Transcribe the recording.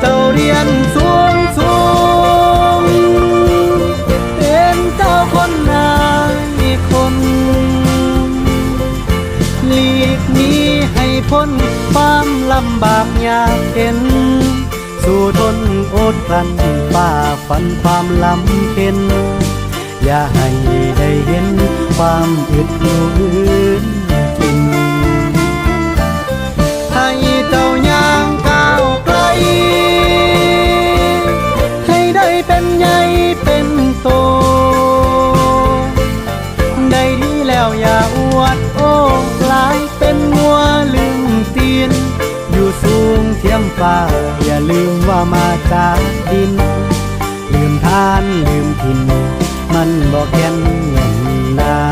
เจ้าเรียนสูงสูงเป็นเจ้าคนนายคนหลีกหนี้ให้พ้นความลำบากยากเข็น สู่ทนอดกลั้นฝ่าฟันความลำเค็น อย่าให้ได้เห็นความอึดอยู่อื่น เป็นใหญ่เป็นโต ได้ดีแล้วอย่าอวดโอ้กลายเป็นมัวลืมตีน อยู่สูงเทียมฟ้า อย่าลืมว่ามาจากดิน ลืมทานลืมถิ่น มันบอกแก่นเงินนา